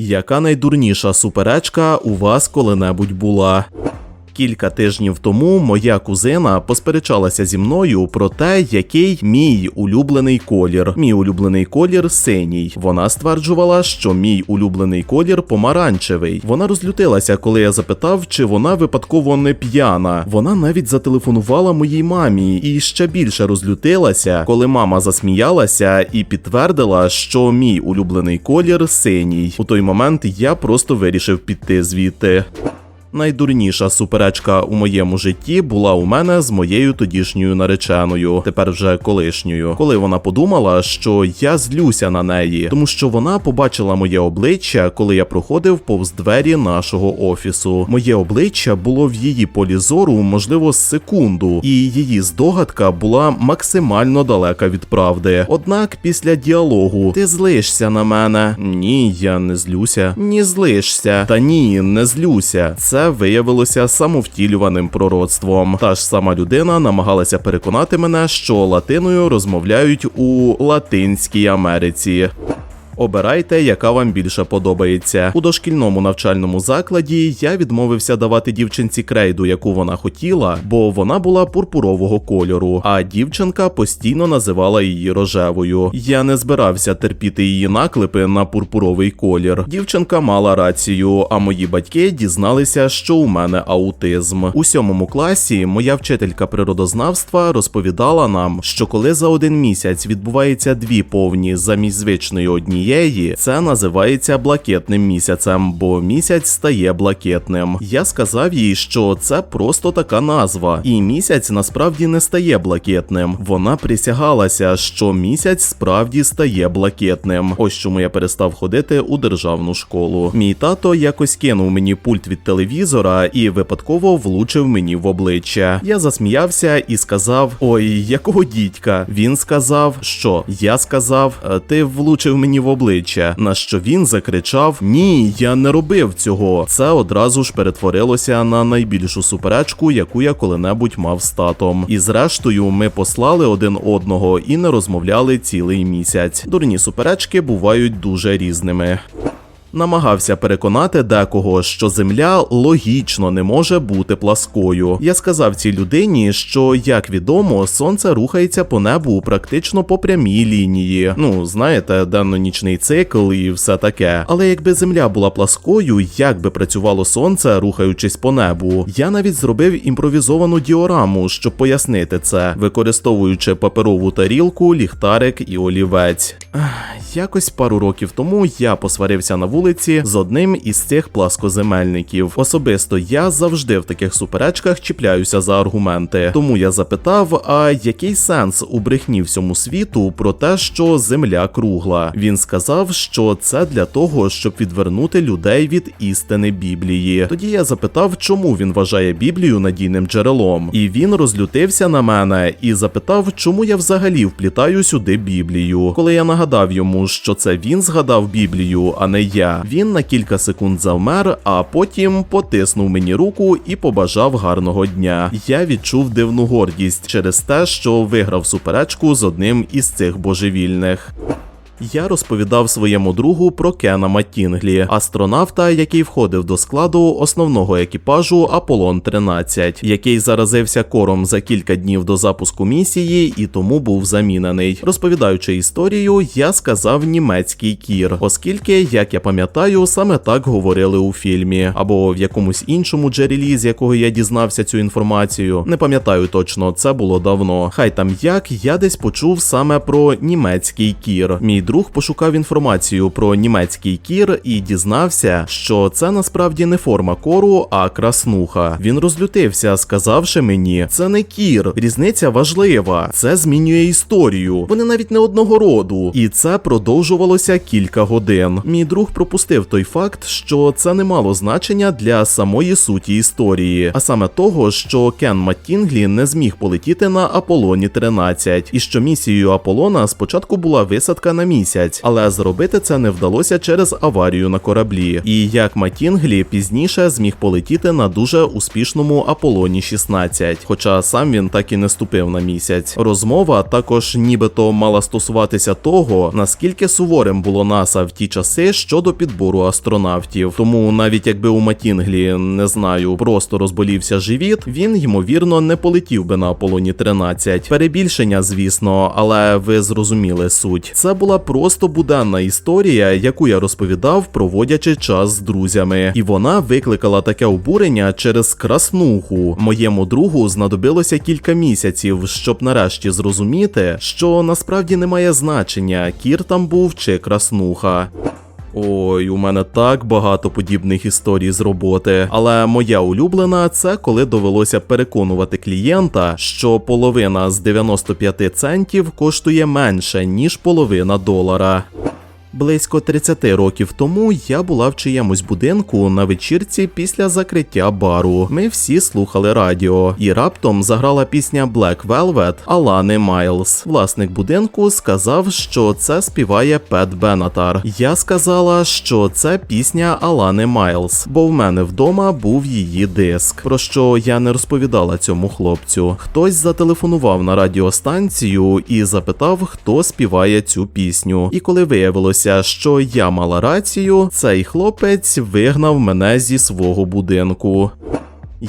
Яка найдурніша суперечка у вас коли-небудь була? Кілька тижнів тому моя кузина посперечалася зі мною про те, який мій улюблений колір. Мій улюблений колір синій. Вона стверджувала, що мій улюблений колір помаранчевий. Вона розлютилася, коли я запитав, чи вона випадково не п'яна. Вона навіть зателефонувала моїй мамі і ще більше розлютилася, коли мама засміялася і підтвердила, що мій улюблений колір синій. У той момент я просто вирішив піти звідти. Найдурніша суперечка у моєму житті була у мене з моєю тодішньою нареченою, тепер вже колишньою, коли вона подумала, що я злюся на неї, тому що вона побачила моє обличчя, коли я проходив повз двері нашого офісу. Моє обличчя було в її полі зору, можливо, секунду, і її здогадка була максимально далека від правди. Однак, після діалогу ти злишся на мене. Ні, я не злюся. Ні, злишся. Та ні, не злюся. Це виявилося самовтілюваним пророцтвом. Та ж сама людина намагалася переконати мене, що латиною розмовляють у Латинській Америці. Обирайте, яка вам більше подобається. У дошкільному навчальному закладі я відмовився давати дівчинці крейду, яку вона хотіла, бо вона була пурпурового кольору, а дівчинка постійно називала її рожевою. Я не збирався терпіти її наклепи на пурпуровий колір. Дівчинка мала рацію, а мої батьки дізналися, що у мене аутизм. У сьомому класі моя вчителька природознавства розповідала нам, що коли за один місяць відбувається дві повні замість звичної однієї однієї, це називається блакитним місяцем, бо місяць стає блакитним. Я сказав їй, що це просто така назва, і місяць насправді не стає блакитним. Вона присягалася, що місяць справді стає блакитним. Ось чому я перестав ходити у державну школу. Мій тато якось кинув мені пульт від телевізора і випадково влучив мені в обличчя. Я засміявся і сказав: Ой, якого дідька? Він сказав, що я сказав, «Е, ти влучив мені в обличчя обличчя, на що він закричав: Ні, я не робив цього. Це одразу ж перетворилося на найбільшу суперечку, яку я коли-небудь мав з татом. І зрештою, ми послали один одного і не розмовляли цілий місяць. Дурні суперечки бувають дуже різними. Намагався переконати декого, що земля логічно не може бути пласкою. Я сказав цій людині, що як відомо, сонце рухається по небу практично по прямій лінії. Ну знаєте, денно-нічний цикл і все таке. Але якби земля була пласкою, як би працювало сонце, рухаючись по небу, я навіть зробив імпровізовану діораму, щоб пояснити це, використовуючи паперову тарілку, ліхтарик і олівець. Якось пару років тому я посварився на вулиці з одним із цих пласкоземельників. Особисто я завжди в таких суперечках чіпляюся за аргументи. Тому я запитав: а який сенс у брехні всьому світу про те, що земля кругла? Він сказав, що це для того, щоб відвернути людей від істини Біблії. Тоді я запитав, чому він вважає Біблію надійним джерелом, і він розлютився на мене і запитав, чому я взагалі вплітаю сюди Біблію. Коли я нагадав йому, що це він згадав Біблію, а не я. Він на кілька секунд завмер, а потім потиснув мені руку і побажав гарного дня. Я відчув дивну гордість через те, що виграв суперечку з одним із цих божевільних. Я розповідав своєму другу про Кена Маттінглі, астронавта, який входив до складу основного екіпажу Аполлон 13, який заразився кором за кілька днів до запуску місії і тому був замінений. Розповідаючи історію, я сказав німецький кір, оскільки, як я пам'ятаю, саме так говорили у фільмі, або в якомусь іншому джерелі, з якого я дізнався цю інформацію. Не пам'ятаю точно, це було давно. Хай там як я десь почув саме про німецький кір. Мій друг пошукав інформацію про німецький кір і дізнався, що це насправді не форма кору, а краснуха. Він розлютився, сказавши мені, це не кір, різниця важлива, це змінює історію. Вони навіть не одного роду, і це продовжувалося кілька годин. Мій друг пропустив той факт, що це не мало значення для самої суті історії, а саме того, що Кен Маттінглі не зміг полетіти на Аполлоні 13, і що місією Аполлона спочатку була висадка на місці місяць, але зробити це не вдалося через аварію на кораблі. І як Матінглі пізніше зміг полетіти на дуже успішному Аполлоні 16, хоча сам він так і не ступив на місяць. Розмова також нібито мала стосуватися того, наскільки суворим було НАСА в ті часи щодо підбору астронавтів. Тому навіть якби у Матінглі не знаю, просто розболівся живіт, він ймовірно не полетів би на Аполлоні 13. Перебільшення, звісно, але ви зрозуміли суть. Це була просто буденна історія, яку я розповідав, проводячи час з друзями, і вона викликала таке обурення через краснуху. Моєму другу знадобилося кілька місяців, щоб нарешті зрозуміти, що насправді немає значення, кір там був чи краснуха. Ой, у мене так багато подібних історій з роботи. Але моя улюблена це коли довелося переконувати клієнта, що половина з 95 центів коштує менше, ніж половина долара. Близько 30 років тому я була в чиємусь будинку на вечірці після закриття бару. Ми всі слухали радіо, і раптом заграла пісня Black Velvet Алани Майлз. Власник будинку сказав, що це співає Пет Бенатар. Я сказала, що це пісня Алани Майлз, бо в мене вдома був її диск. Про що я не розповідала цьому хлопцю. Хтось зателефонував на радіостанцію і запитав, хто співає цю пісню. І коли виявилося, що я мала рацію, цей хлопець вигнав мене зі свого будинку.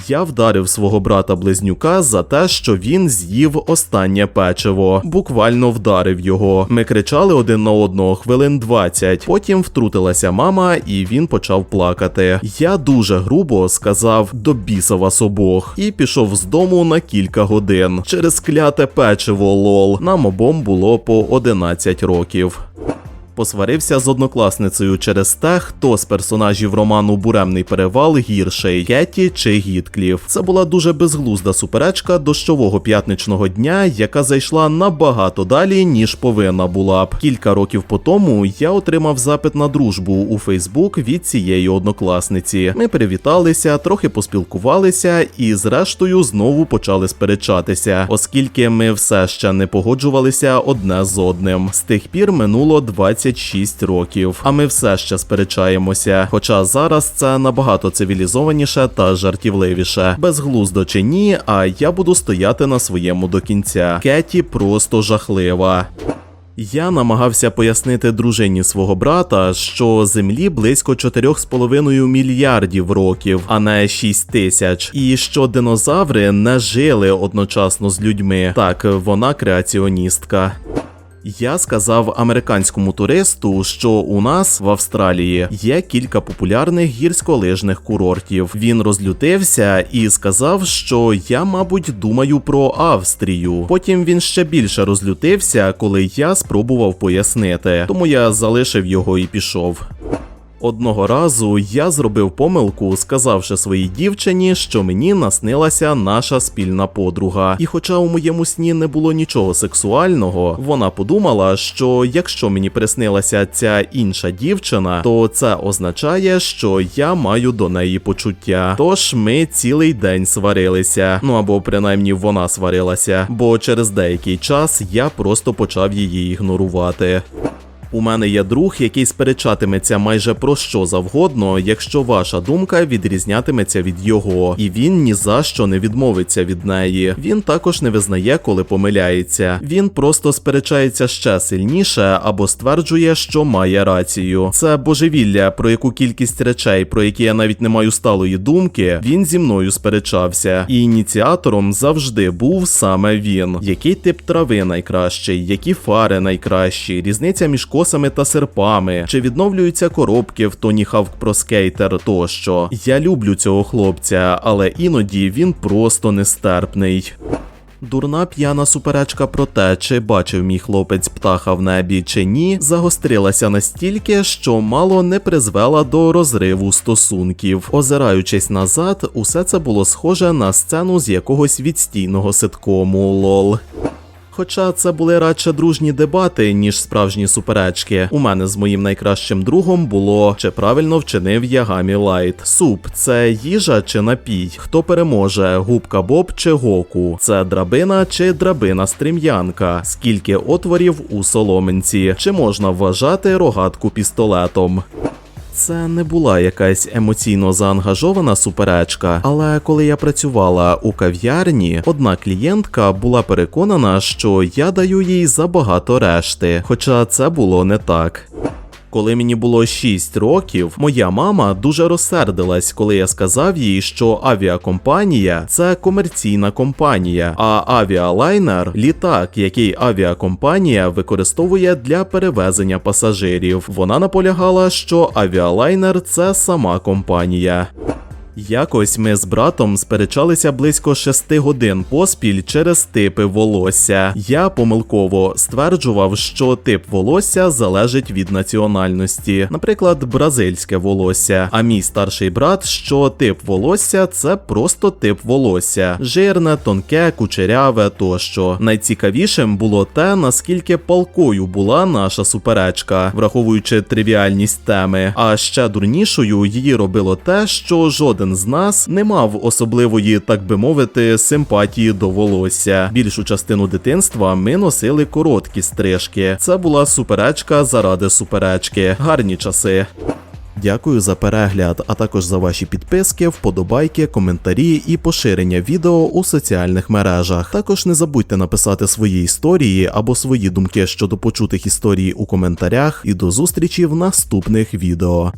Я вдарив свого брата близнюка за те, що він з'їв останнє печиво, буквально вдарив його. Ми кричали один на одного хвилин 20. Потім втрутилася мама, і він почав плакати. Я дуже грубо сказав до біса вас обох і пішов з дому на кілька годин. Через кляте печиво лол. Нам обом було по 11 років посварився з однокласницею через те, хто з персонажів роману Буремний перевал гірший Кеті чи Гіткліф. Це була дуже безглузда суперечка дощового п'ятничного дня, яка зайшла набагато далі, ніж повинна була б. Кілька років по тому я отримав запит на дружбу у Фейсбук від цієї однокласниці. Ми привіталися, трохи поспілкувалися і, зрештою, знову почали сперечатися, оскільки ми все ще не погоджувалися одне з одним. З тих пір минуло 20 26 років. А ми все ще сперечаємося. Хоча зараз це набагато цивілізованіше та жартівливіше. Безглуздо чи ні, а я буду стояти на своєму до кінця. Кеті просто жахлива. Я намагався пояснити дружині свого брата, що землі близько 4,5 мільярдів років, а не 6 тисяч, і що динозаври не жили одночасно з людьми. Так, вона креаціоністка. Я сказав американському туристу, що у нас в Австралії є кілька популярних гірськолижних курортів. Він розлютився і сказав, що я, мабуть, думаю про Австрію. Потім він ще більше розлютився, коли я спробував пояснити. Тому я залишив його і пішов. Одного разу я зробив помилку, сказавши своїй дівчині, що мені наснилася наша спільна подруга. І хоча у моєму сні не було нічого сексуального, вона подумала, що якщо мені приснилася ця інша дівчина, то це означає, що я маю до неї почуття. Тож ми цілий день сварилися. Ну або принаймні вона сварилася, бо через деякий час я просто почав її ігнорувати. У мене є друг, який сперечатиметься майже про що завгодно, якщо ваша думка відрізнятиметься від його, і він ні за що не відмовиться від неї. Він також не визнає, коли помиляється. Він просто сперечається ще сильніше або стверджує, що має рацію. Це божевілля, про яку кількість речей, про які я навіть не маю сталої думки, він зі мною сперечався. І ініціатором завжди був саме він. Який тип трави найкращий, які фари найкращі, різниця між косами та серпами, чи відновлюються коробки в Тоні Хавк про скейтер тощо. Я люблю цього хлопця, але іноді він просто нестерпний. Дурна п'яна суперечка про те, чи бачив мій хлопець птаха в небі чи ні, загострилася настільки, що мало не призвела до розриву стосунків. Озираючись назад, усе це було схоже на сцену з якогось відстійного ситкому лол. Хоча це були радше дружні дебати, ніж справжні суперечки. У мене з моїм найкращим другом було чи правильно вчинив Ягамі Лайт. Суп це їжа чи напій? Хто переможе? Губка Боб чи Гоку? Це драбина чи драбина стрім'янка? Скільки отворів у соломинці? Чи можна вважати рогатку пістолетом? Це не була якась емоційно заангажована суперечка, але коли я працювала у кав'ярні, одна клієнтка була переконана, що я даю їй забагато решти, хоча це було не так. Коли мені було 6 років, моя мама дуже розсердилась, коли я сказав їй, що авіакомпанія це комерційна компанія, а авіалайнер літак, який авіакомпанія використовує для перевезення пасажирів. Вона наполягала, що авіалайнер це сама компанія. Якось ми з братом сперечалися близько шести годин поспіль через типи волосся. Я помилково стверджував, що тип волосся залежить від національності, наприклад, бразильське волосся. А мій старший брат, що тип волосся це просто тип волосся, жирне, тонке, кучеряве тощо. Найцікавішим було те, наскільки палкою була наша суперечка, враховуючи тривіальність теми. А ще дурнішою її робило те, що жоден з нас не мав особливої, так би мовити, симпатії до волосся. Більшу частину дитинства ми носили короткі стрижки. Це була суперечка заради суперечки. Гарні часи. Дякую за перегляд, а також за ваші підписки, вподобайки, коментарі і поширення відео у соціальних мережах. Також не забудьте написати свої історії або свої думки щодо почутих історій у коментарях. І до зустрічі в наступних відео.